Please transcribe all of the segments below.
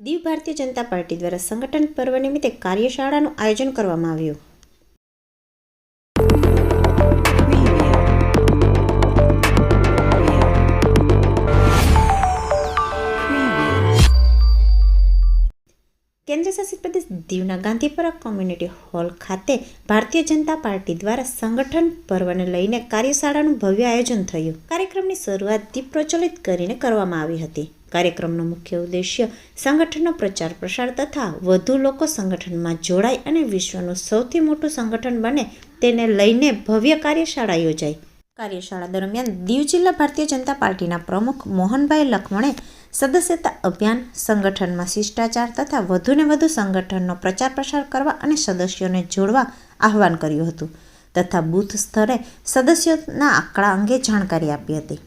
Diu Bharatiya Janata party દ્વારા સંગઠન પર્વ નિમિત્તે કાર્યશાળાનું આયોજન કરવામાં આવ્યું. કેન્દ્રશાસિત પ્રદેશ દીવના ગાંધીપુરા કોમ્યુનિટી હોલ ખાતે ભારતીય જનતા પાર્ટી દ્વારા સંગઠન પર્વને લઈને કાર્યશાળાનું ભવ્ય આયોજન થયું. કાર્યક્રમની શરૂઆત દીપ પ્રચલિત કરીને કરવામાં આવી હતી. કાર્યક્રમનો મુખ્ય ઉદ્દેશ્ય સંગઠનનો પ્રચાર પ્રસાર તથા વધુ લોકો સંગઠનમાં જોડાય અને વિશ્વનું સૌથી મોટું સંગઠન બને તેને લઈને ભવ્ય કાર્યશાળા યોજાઈ કાર્યશાળા દરમિયાન દીવ જિલ્લા ભારતીય જનતા પાર્ટીના પ્રમુખ મોહનભાઈ લખમણે સદસ્યતા અભિયાન, સંગઠનમાં શિષ્ટાચાર તથા વધુને વધુ સંગઠનનો પ્રચાર પ્રસાર કરવા અને સદસ્યોને જોડવા આહવાન કર્યું હતું તથા બૂથ સ્તરે સદસ્યોના આંકડા અંગે જાણકારી આપી હતી.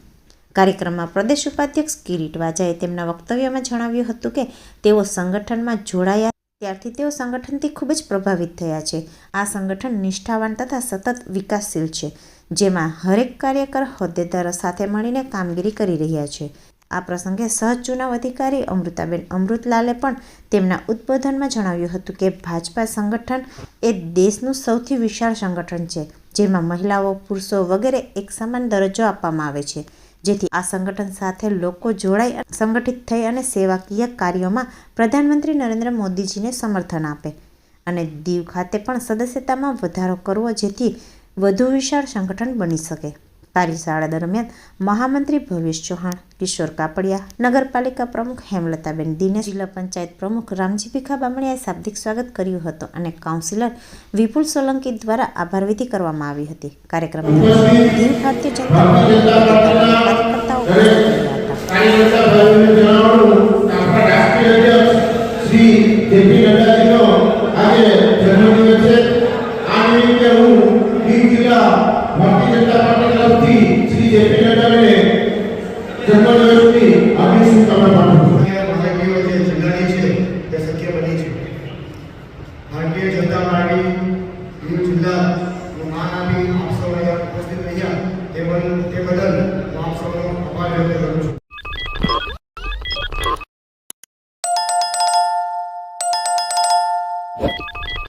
કાર્યક્રમમાં પ્રદેશ ઉપાધ્યક્ષ કિરીટ વાજાએ તેમના વક્તવ્યમાં જણાવ્યું હતું કે તેઓ સંગઠનમાં જોડાયા ત્યારથી તેઓ સંગઠનથી ખૂબ જ પ્રભાવિત થયા છે. આ સંગઠન નિષ્ઠાવાન તથા સતત વિકાસશીલ છે, જેમાં હરેક કાર્યકર હોદ્દેદારો સાથે મળીને કામગીરી કરી રહ્યા છે. આ પ્રસંગે સહ ચુનાવ અધિકારી અમૃતાબેન અમૃતલાલે પણ તેમના ઉદ્બોધનમાં જણાવ્યું હતું કે ભાજપા સંગઠન એ દેશનું સૌથી વિશાળ સંગઠન છે, જેમાં મહિલાઓ, પુરુષો વગેરે એક સમાન દરજ્જો આપવામાં આવે છે. જેથી આ સંગઠન સાથે લોકો જોડાઈ સંગઠિત થઈ અને સેવાકીય કાર્યોમાં પ્રધાનમંત્રી નરેન્દ્ર મોદીજીને સમર્થન આપે. અને દીવ ખાતે પણ સદસ્યતામાં વધારો કરવો જેથી વધુ વિશાળ સંગઠન બની શકે. કાર્યશાળા દરમિયાન મહામંત્રી ભવેશ ચૌહાણ, કિશોર કાપડિયા, નગરપાલિકા પ્રમુખ હેમલતાબેન દિનેશ, જિલ્લા પંચાયત પ્રમુખ રામજી ભીખા બામણીયાએ શાબ્દિક સ્વાગત કર્યું હતું અને કાઉન્સિલર વિપુલ સોલંકી દ્વારા આભારવિધિ કરવામાં આવી હતી. કાર્યક્રમ દીવ ભારતીય જનતા ભારતીય જનતા પાર્ટી તરફથી શ્રી જેપી નડ્ડાને જન્મદિવસની આપણી શુભકામના પાઠવું ભાજપીઓ જે ચૂંટણી છે, તે શક્ય બની છે ભારતીય જનતા પાર્ટી દીવ જિલ્લાનું માન આપી તે બદલ તે બદલ હું What?